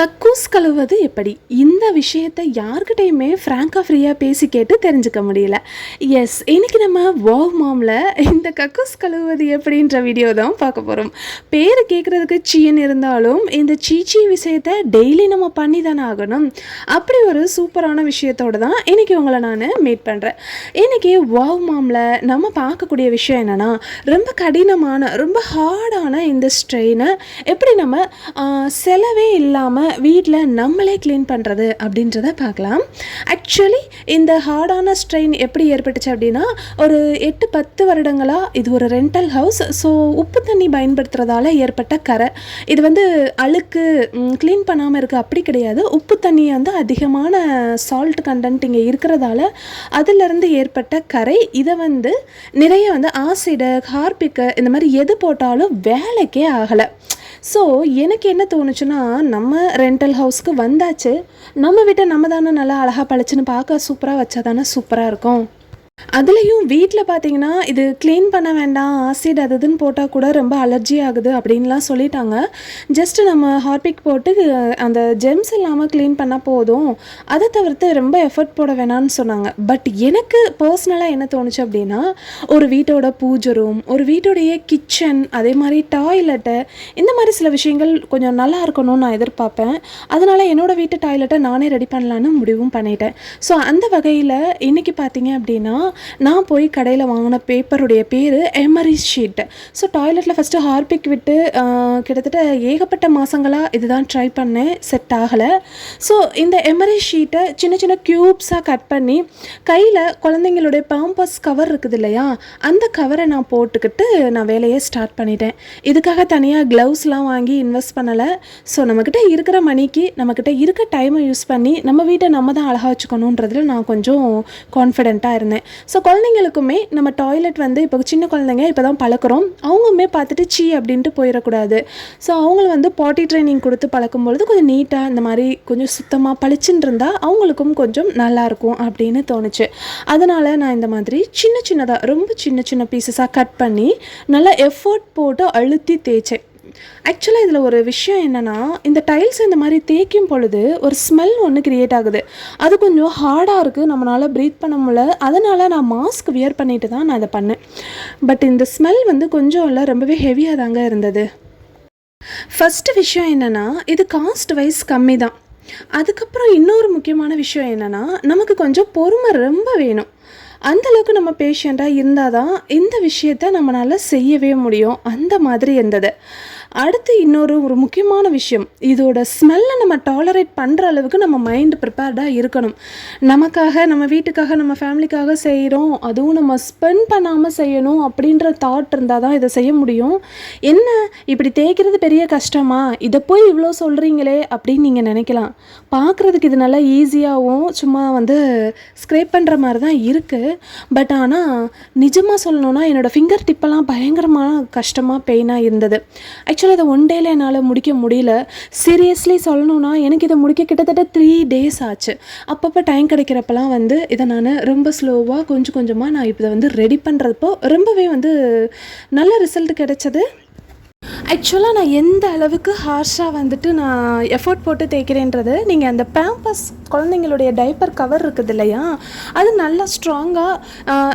கக்கூஸ் கழுவது எப்படி? இந்த விஷயத்தை யார்கிட்டயுமே ஃப்ராங்காக ஃப்ரீயாக பேசி கேட்டு தெரிஞ்சுக்க முடியல. எஸ் இன்றைக்கி நம்ம வாவ் மாமில் இந்த கக்கூஸ் கழுவுவது எப்படின்ற வீடியோ தான் பார்க்க போகிறோம் பேர் கேட்குறதுக்கு சீன்னு இருந்தாலும் இந்த சீச்சி விஷயத்தை டெய்லி நம்ம பண்ணி தானே ஆகணும். அப்படி ஒரு சூப்பரான விஷயத்தோட தான் இன்றைக்கி உங்களை நான் மீட் பண்ணுறேன் இன்றைக்கி வாவ் மாமில் நம்ம பார்க்கக்கூடிய விஷயம் என்னென்னா ரொம்ப கடினமான ரொம்ப ஹார்டான இந்த ஸ்ட்ரெயினை எப்படி நம்ம செலவே இல்லாமல் வீட்டில் நம்மளே க்ளீன் பண்ணுறது அப்படின்றத பார்க்கலாம். ஆக்சுவலி இந்த ஹார்டான ஸ்ட்ரெயின் எப்படி ஏற்பட்டுச்சு அப்படின்னா ஒரு எட்டு பத்து வருடங்களாக இது ஒரு ரெண்டல் ஹவுஸ் ஸோ உப்பு தண்ணி பயன்படுத்துகிறதால ஏற்பட்ட கரை. இது வந்து அழுக்கு க்ளீன் பண்ணாமல் இருக்குது அப்படி கிடையாது. உப்பு தண்ணி வந்து அதிகமான சால்ட் கண்டென்ட் இங்கே இருக்கிறதால அதிலிருந்து ஏற்பட்ட கரை. இதை வந்து நிறைய வந்து ஆசிடு ஹார்பிக்கு இந்த மாதிரி எது போட்டாலும் வேலைக்கே ஆகலை. ஸோ எனக்கு என்ன தோணுச்சுன்னா நம்ம ரெண்டல் ஹவுஸ்க்கு வந்தாச்சு. நம்ம வீட்டை நம்ம தானே நல்லா அழகாக பளிச்சுன்னு பார்க்க சூப்பராக வச்சா தானே சூப்பராக இருக்கும். அதுலேயும் வீட்டில் பார்த்தீங்கன்னா இது க்ளீன் பண்ண வேண்டாம் ஆசிட் அது இதுன்னு போட்டால் கூட ரொம்ப அலர்ஜி ஆகுது அப்படின்லாம் சொல்லிட்டாங்க. ஜஸ்ட் நம்ம ஹார்பிக் போட்டு அந்த ஜெம்ஸ் இல்லாமல் க்ளீன் பண்ணால் போதும். அதை தவிர்த்து ரொம்ப எஃபர்ட் போட வேணாம்னு சொன்னாங்க. பட் எனக்கு பர்சனலாக என்ன தோணுச்சு அப்படின்னா ஒரு வீட்டோட பூஜை ரூம் ஒரு வீட்டோடைய கிச்சன் அதே மாதிரி டாய்லெட்டு இந்த மாதிரி சில விஷயங்கள் கொஞ்சம் நல்லா இருக்கணும்னு நான் எதிர்பார்ப்பேன். அதனால் என்னோடய வீட்டு டாய்லெட்டை நானே ரெடி பண்ணலான்னு முடிவும் பண்ணிட்டேன். ஸோ அந்த வகையில் இன்றைக்கி பார்த்தீங்க அப்படின்னா நான் போய் கடையில் வாங்கின பேப்பருடைய பேர் எமரி ஷீட் ஸோ டாய்லெட்டில் ஃபஸ்ட்டு ஹார்பிக் விட்டு கிட்டத்தட்ட ஏகப்பட்ட மாதங்களாக இதுதான் ட்ரை பண்ணேன். செட் ஆகலை. ஸோ இந்த எமரி ஷீட்டை சின்ன சின்ன க்யூப்ஸாக கட் பண்ணி கையில் குழந்தைங்களுடைய பாம்பஸ் கவர் இருக்குது இல்லையா? அந்த கவரை நான் போட்டுக்கிட்டு நான் வேலையை ஸ்டார்ட் பண்ணிட்டேன். இதுக்காக தனியாக க்ளவுஸ்லாம் வாங்கி இன்வெஸ்ட் பண்ணலை. ஸோ நம்மக்கிட்ட இருக்கிற மணிக்கு நம்மக்கிட்ட இருக்க டைமை யூஸ் பண்ணி நம்ம வீட்டை நம்ம தான் அழகாக வச்சுக்கணுன்றதுல நான் கொஞ்சம் கான்ஃபிடென்ட்டாக இருந்தேன். ஸோ குழந்தைங்களுக்குமே நம்ம டாய்லெட் வந்து இப்போ சின்ன குழந்தைங்க இப்போ தான் பழக்கிறோம். அவங்களுமே பார்த்துட்டு சீ அப்படின்ட்டு போயிடக்கூடாது. ஸோ அவங்கள வந்து பாட்டி ட்ரைனிங் கொடுத்து பழக்கும் பொழுது கொஞ்சம் நீட்டாக இந்த மாதிரி கொஞ்சம் சுத்தமாக பளிச்சுன்னு இருந்தால் அவங்களுக்கும் கொஞ்சம் நல்லாயிருக்கும் அப்படின்னு தோணுச்சு. அதனால் நான் இந்த மாதிரி சின்ன சின்னதாக ரொம்ப சின்ன சின்ன பீசஸாக கட் பண்ணி நல்லா எஃபோர்ட் போட்டு அழுத்தி தேய்ச்சேன். ஆக்சுவலாக இதில் ஒரு விஷயம் என்னென்னா இந்த டைல்ஸ் இந்த மாதிரி தேய்க்கும் பொழுது ஒரு ஸ்மெல் ஒன்று க்ரியேட் ஆகுது. அது கொஞ்சம் ஹார்டாக இருக்குது நம்மளால் ப்ரீத் பண்ண முடியல. அதனால் நான் மாஸ்க் வியர் பண்ணிட்டு தான் நான் அதை பண்ணேன். பட் இந்த ஸ்மெல் வந்து கொஞ்சம் இல்லை ரொம்பவே ஹெவியாக தாங்க இருந்தது. ஃபஸ்ட்டு விஷயம் என்னென்னா இது காஸ்ட் வைஸ் கம்மி தான். அதுக்கப்புறம் இன்னொரு முக்கியமான விஷயம் என்னென்னா நமக்கு கொஞ்சம் பொறுமை ரொம்ப வேணும். அந்த அளவுக்கு நம்ம பேஷண்ட்டாக இருந்தால் தான் இந்த விஷயத்த நம்மளால் செய்யவே முடியும். அந்த மாதிரி இருந்தது. அடுத்து இன்னொரு ஒரு முக்கியமான விஷயம். இதோட ஸ்மெல்லை நம்ம டாலரேட் பண்ணுற அளவுக்கு நம்ம மைண்ட் ப்ரிப்பேர்டாக இருக்கணும். நமக்காக நம்ம வீட்டுக்காக நம்ம ஃபேமிலிக்காக செய்கிறோம் அதுவும் நம்ம ஸ்பெண்ட் பண்ணாமல் செய்யணும் அப்படின்ற தாட் இருந்தால் தான் இதை செய்ய முடியும். என்ன? இப்படி தேய்க்கிறது பெரிய கஷ்டமா? இதை போய் இவ்வளோ சொல்கிறீங்களே அப்படின்னு நீங்கள் நினைக்கலாம். பார்க்குறதுக்கு இது நல்லா ஈஸியாகவும் சும்மா வந்து ஸ்க்ரேப் பண்ணுற மாதிரி தான் இருக்குது பட் ஆனால் நிஜமாக சொல்லணும்னா என்னோடய ஃபிங்கர் டிப்பெல்லாம் பயங்கரமான கஷ்டமாக பெயினாக இருந்தது. ஆக்சுவலி இதை ஒன் டேல என்னால் முடிக்க முடியல. சீரியஸ்லி சொல்லணும்னா எனக்கு இதை முடிக்க கிட்டத்தட்ட த்ரீ டேஸ் ஆச்சு. அப்பப்போ டைம் கிடைக்கிறப்பெல்லாம் வந்து இதை நான் ரொம்ப ஸ்லோவாக கொஞ்சம் கொஞ்சமாக நான் இப்போ இதை வந்து ரெடி பண்ணுறப்போ ரொம்பவே வந்து நல்ல ரிசல்ட் கிடைச்சது. ஆக்சுவலாக நான் எந்த அளவுக்கு ஹார்ஷாக வந்துட்டு நான் எஃபோர்ட் போட்டு தேய்க்கிறேன்றது நீங்கள் அந்த பேம்பஸ் குழந்தைங்களுடைய டைப்பர் கவர் இருக்குது இல்லையா? அது நல்லா ஸ்ட்ராங்காக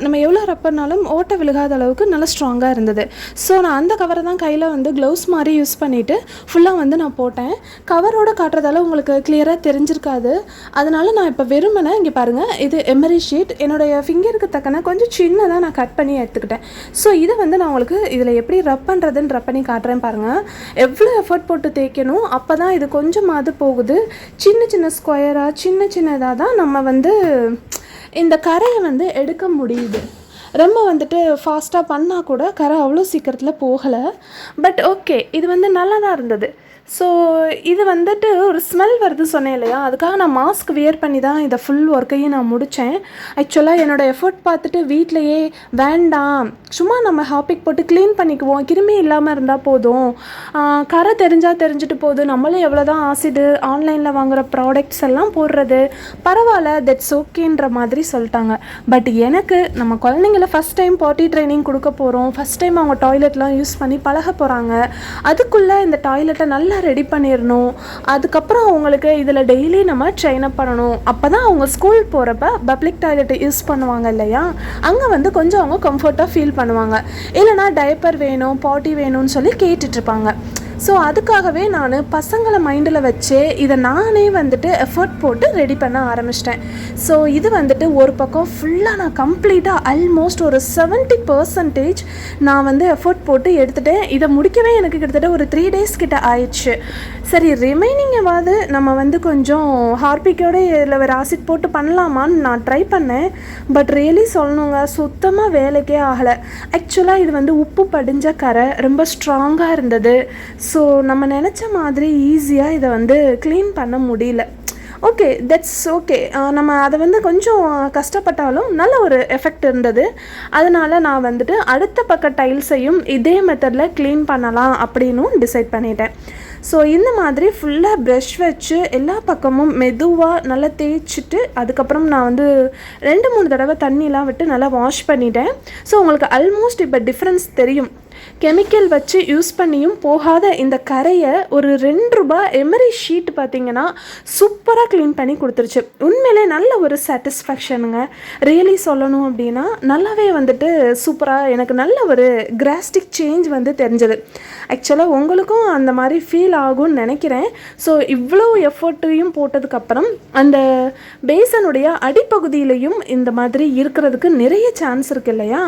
நம்ம எவ்வளோ ரப்பர்னாலும் ஓட்ட விழுகாத அளவுக்கு நல்லா ஸ்ட்ராங்காக இருந்தது. ஸோ நான் அந்த கவரை தான் கையில் வந்து க்ளவுஸ் மாதிரி யூஸ் பண்ணிவிட்டு ஃபுல்லாக வந்து நான் போட்டேன். கவரோடு காட்டுறதால உங்களுக்கு கிளியராக தெரிஞ்சிருக்காது. அதனால் நான் இப்போ வெறுமனே இங்கே பாருங்கள் இது எமரி ஷீட் என்னுடைய ஃபிங்கருக்கு தக்கன கொஞ்சம் சின்னதாக நான் கட் பண்ணி எடுத்துக்கிட்டேன். ஸோ இதை வந்து நான் உங்களுக்கு இதில் எப்படி ரப் பண்ணுறதுன்னு ரப் பண்ணி காட்டுறேன் பாருங்கள் எவ்வளோ எஃபர்ட் போட்டு தேய்க்கணும் அப்போ தான் இது கொஞ்சமாவது போகுது. சின்ன சின்ன ஸ்கொயராக சின்ன சின்னதாக தான் நம்ம வந்து இந்த கரையை வந்து எடுக்க முடியுது. ரொம்ப வந்துட்டு ஃபாஸ்ட்டாக பண்ணால் கூட கரை அவ்வளோ சீக்கிரத்தில் போகலை. பட் ஓகே இது வந்து நல்லா தான் இருந்தது. ஸோ இது வந்துட்டு ஒரு ஸ்மெல் வருது சொன்னேன் இல்லையா? அதுக்காக நான் மாஸ்க் வியர் பண்ணி தான் இதை ஃபுல் ஒர்க்கையும் நான் முடித்தேன் ஆக்சுவலாக என்னோடய எஃபர்ட் பார்த்துட்டு வீட்டிலையே வேண்டாம். சும்மா நம்ம ஹாப்பிக் போட்டு க்ளீன் பண்ணிக்குவோம். கிருமி இல்லாமல் இருந்தால் போதும். கரை தெரிஞ்சால் தெரிஞ்சுட்டு போதும். நம்மளும் எவ்வளோ தான் ஆசிடு ஆன்லைனில் வாங்குகிற ப்ராடக்ட்ஸ் எல்லாம் போடுறது. பரவாயில்ல தட்ஸ் ஓகேன்ற மாதிரி சொல்லிட்டாங்க. பட் எனக்கு நம்ம குழந்தைங்கள ஃபஸ்ட் டைம் பாட்டி ட்ரைனிங் கொடுக்க போகிறோம் ஃபஸ்ட் டைம் அவங்க டாய்லெட்லாம் யூஸ் பண்ணி பழக போகிறாங்க அதுக்குள்ளே இந்த டாய்லெட்டை நல்லா ஃபுல்லாக ரெடி பண்ணிடணும் அதுக்கப்புறம் அவங்களுக்கு இதில் டெய்லி நம்ம ட்ரெயின் அப் பண்ணணும். அப்போ தான் அவங்க ஸ்கூல் போகிறப்ப பப்ளிக் டாய்லெட் யூஸ் பண்ணுவாங்க இல்லையா? அங்கே வந்து கொஞ்சம் அவங்க கம்ஃபர்ட்டாக ஃபீல் பண்ணுவாங்க. இல்லைனா டயப்பர் வேணும் பாட்டி வேணும்னு சொல்லி கேட்டுட்ருப்பாங்க ஸோ அதுக்காகவே நான் பசங்களை மைண்டில் வச்சு இதை நானே வந்துட்டு எஃபர்ட் போட்டு ரெடி பண்ண ஆரம்பிச்சிட்டேன். ஸோ இது வந்துட்டு ஒரு பக்கம் ஃபுல்லாக நான் கம்ப்ளீட்டாக ஆல்மோஸ்ட் ஒரு செவன்ட்டி பர்சன்டேஜ் நான் வந்து எஃபர்ட் போட்டு எடுத்துட்டேன். இதை முடிக்கவே எனக்கு கிட்டத்தட்ட ஒரு த்ரீ டேஸ் கிட்ட ஆயிடுச்சு. சரி ரிமைனிங்காவது நம்ம வந்து கொஞ்சம் ஹார்பிக்கோட இதில் ஒரு ஆசிட் போட்டு பண்ணலாமான்னு நான் ட்ரை பண்ணேன். பட் ரியலி சொல்லணுங்க சுத்தமாக வேலைக்கே ஆகலை. ஆக்சுவலாக இது வந்து உப்பு படிஞ்ச கரை ரொம்ப ஸ்ட்ராங்காக இருந்தது. ஸோ ஸோ நம்ம நினச்ச மாதிரி ஈஸியாக இதை வந்து க்ளீன் பண்ண முடியல. ஓகே தட்ஸ் ஓகே நம்ம அதை வந்து கொஞ்சம் கஷ்டப்பட்டாலும் நல்ல ஒரு எஃபெக்ட் இருந்தது. அதனால் நான் வந்துட்டு அடுத்த பக்க டைல்ஸையும் இதே மெத்தடில் க்ளீன் பண்ணலாம் அப்படின்னும் டிசைட் பண்ணிட்டேன். ஸோ இந்த மாதிரி ஃபுல்லாக ப்ரெஷ் வச்சு எல்லா பக்கமும் மெதுவாக நல்லா தேய்ச்சிட்டு அதுக்கப்புறம் நான் வந்து ரெண்டு மூணு தடவை தண்ணிலாம் விட்டு நல்லா வாஷ் பண்ணிட்டேன். ஸோ உங்களுக்கு ஆல்மோஸ்ட் இப்போ டிஃப்ரென்ஸ் தெரியும். கெமிக்கல் வச்சு யூஸ் பண்ணியும் போகாத இந்த கரையை ஒரு ரெண்டு ரூபாய் எமரி ஷீட் பார்த்தீங்கன்னா சூப்பராக க்ளீன் பண்ணி கொடுத்துருச்சு. உண்மையிலே நல்ல ஒரு சாட்டிஸ்ஃபேக்ஷனுங்க ரியலி சொல்லணும் அப்படின்னா நல்லாவே வந்துட்டு சூப்பராக எனக்கு நல்ல ஒரு கிராஸ்டிக் சேஞ்ச் வந்து தெரிஞ்சது. ஆக்சுவலாக உங்களுக்கும் அந்த மாதிரி ஃபீல் ஆகும்னு நினைக்கிறேன். ஸோ இவ்வளோ எஃபர்ட்டையும் போட்டதுக்கப்புறம் அந்த பேசனுடைய அடிப்பகுதியிலையும் இந்த மாதிரி இருக்கிறதுக்கு நிறைய சான்ஸ் இருக்கு இல்லையா?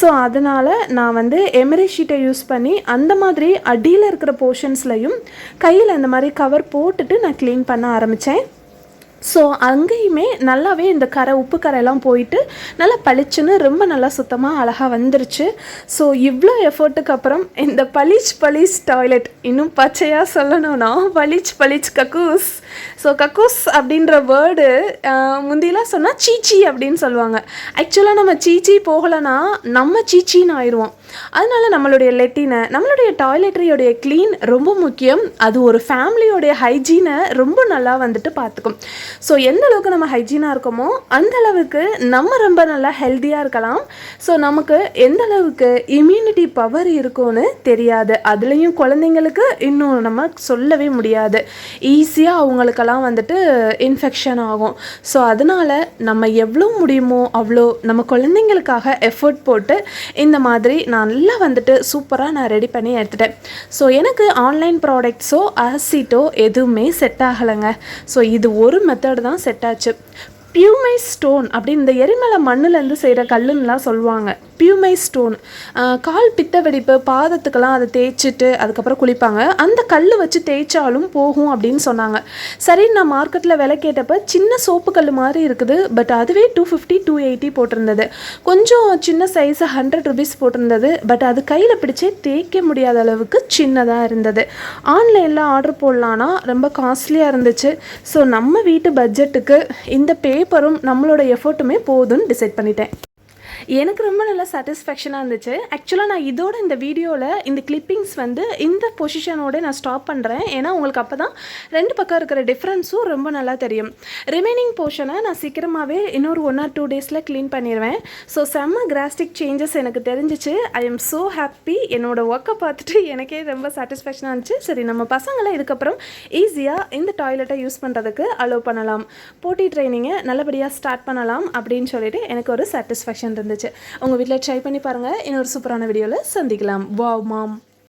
ஸோ அதனால் நான் வந்து எமரி ஷீட்டை யூஸ் பண்ணி அந்த மாதிரி அடியில் இருக்கிற போர்ஷன்ஸ்லையும் கையில் இந்த மாதிரி கவர் போட்டுட்டு நான் க்ளீன் பண்ண ஆரம்பித்தேன் ஸோ அங்கேயுமே நல்லாவே இந்த கரை உப்பு கரையெல்லாம் போயிட்டு நல்லா பளிச்சுன்னு ரொம்ப நல்லா சுத்தமாக அழகாக வந்துருச்சு. ஸோ இவ்வளோ எஃபர்ட்டுக்கு அப்புறம் இந்த பளிச் பளிச் டாய்லெட். இன்னும் பச்சையாக சொல்லணும்னா பளிச் பளிச் கக்கூஸ். ஸோ கக்கூஸ் அப்படின்ற வேர்டு முந்தியெல்லாம் சொன்னால் சீச்சி அப்படின்னு சொல்லுவாங்க. ஆக்சுவலாக நம்ம சீச்சி போகலைன்னா நம்ம சீச்சின்னு ஆயிடுவோம். அதனால நம்மளுடைய லெட்டினை நம்மளுடைய டாய்லெட்ரியோடைய க்ளீன் ரொம்ப முக்கியம். அது ஒரு ஃபேமிலியோடைய ஹைஜீனை ரொம்ப நல்லா வந்துட்டு பார்த்துக்கும். ஸோ எந்த அளவுக்கு நம்ம ஹைஜீனாக இருக்கோமோ அந்த அளவுக்கு நம்ம ரொம்ப நல்லா ஹெல்த்தியாக இருக்கலாம். ஸோ நமக்கு எந்த அளவுக்கு இம்யூனிட்டி பவர் இருக்கும்னு தெரியாது. அதுலேயும் குழந்தைங்களுக்கு இன்னும் நம்ம சொல்லவே முடியாது. ஈஸியாக அவங்களுக்கெல்லாம் வந்துட்டு இன்ஃபெக்ஷன் ஆகும். ஸோ அதனால் நம்ம எவ்வளோ முடியுமோ அவ்வளோ நம்ம குழந்தைங்களுக்காக எஃபர்ட் போட்டு இந்த மாதிரி நான் நல்லா வந்துட்டு சூப்பராக நான் ரெடி பண்ணி எடுத்துட்டேன். ஸோ எனக்கு ஆன்லைன் ப்ராடக்ட்ஸோ ஆசிட்டோ எதுவுமே செட் ஆகலைங்க. ஸோ இது ஒரு மெத்தட் மெத்தட் தான் செட் ஆச்சு. பியூமை ஸ்டோன் அப்படின்னு இந்த எரிமலை மண்ணுலேருந்து செய்கிற கல்லுன்னெலாம் சொல்லுவாங்க. பியூமை ஸ்டோன் கால் பித்த வெடிப்பு பாதத்துக்கெல்லாம் அதை தேய்ச்சிட்டு அதுக்கப்புறம் குளிப்பாங்க. அந்த கல் வச்சு தேய்ச்சாலும் போகும் அப்படின்னு சொன்னாங்க. சரி நான் மார்க்கெட்டில் விலை கேட்டப்போ சின்ன சோப்பு கல் மாதிரி இருக்குது. பட் அதுவே டூ ஃபிஃப்டி டூ எயிட்டி போட்டிருந்தது. கொஞ்சம் சின்ன சைஸு ஹண்ட்ரட் ருபீஸ் போட்டிருந்தது. பட் அது கையில் பிடிச்சே தேய்க்க முடியாத அளவுக்கு சின்னதாக இருந்தது. ஆன்லைனில் ஆர்டர் போடலான்னா ரொம்ப காஸ்ட்லியாக இருந்துச்சு. ஸோ நம்ம வீட்டு பட்ஜெட்டுக்கு இந்த பே பேப்பரும் நம்மளோட எஃபர்ட்டுமே போதும்னு டிசைட் பண்ணிட்டேன். எனக்கு ரொம்ப நல்லா சாட்டிஸ்ஃபேக்ஷனாக இருந்துச்சு. ஆக்சுவலாக நான் இதோட இந்த வீடியோவில் இந்த கிளிப்பிங்ஸ் வந்து இந்த பொசிஷனோட நான் ஸ்டாப் பண்ணுறேன் ஏன்னா உங்களுக்கு அப்போ தான் ரெண்டு பக்கம் இருக்கிற டிஃப்ரென்ஸும் ரொம்ப நல்லா தெரியும். ரிமைனிங் போர்ஷனை நான் சீக்கிரமாகவே இன்னொரு ஒன் ஆர் டூ டேஸில் க்ளீன் பண்ணிடுவேன் ஸோ செம்ம கிராஸ்டிக் சேஞ்சஸ் எனக்கு தெரிஞ்சிச்சு. ஐ எம் ஸோ ஹாப்பி என்னோடய ஒர்க்கை பார்த்துட்டு எனக்கே ரொம்ப சாட்டிஸ்ஃபேக்ஷனாக இருந்துச்சு. சரி நம்ம பசங்களை இதுக்கப்புறம் ஈஸியாக இந்த டாய்லெட்டை யூஸ் பண்ணுறதுக்கு அலோவ் பண்ணலாம். போட்டி ட்ரைனிங்கை நல்லபடியாக ஸ்டார்ட் பண்ணலாம் அப்படின்னு சொல்லிட்டு எனக்கு ஒரு சாட்டிஸ்ஃபேக்ஷன் இருந்துச்சு. உங்கள் வீட்டில் ட்ரை பண்ணி பாருங்கள் இன்னொரு சூப்பரான வீடியோவில் சந்திக்கலாம். Wow mom.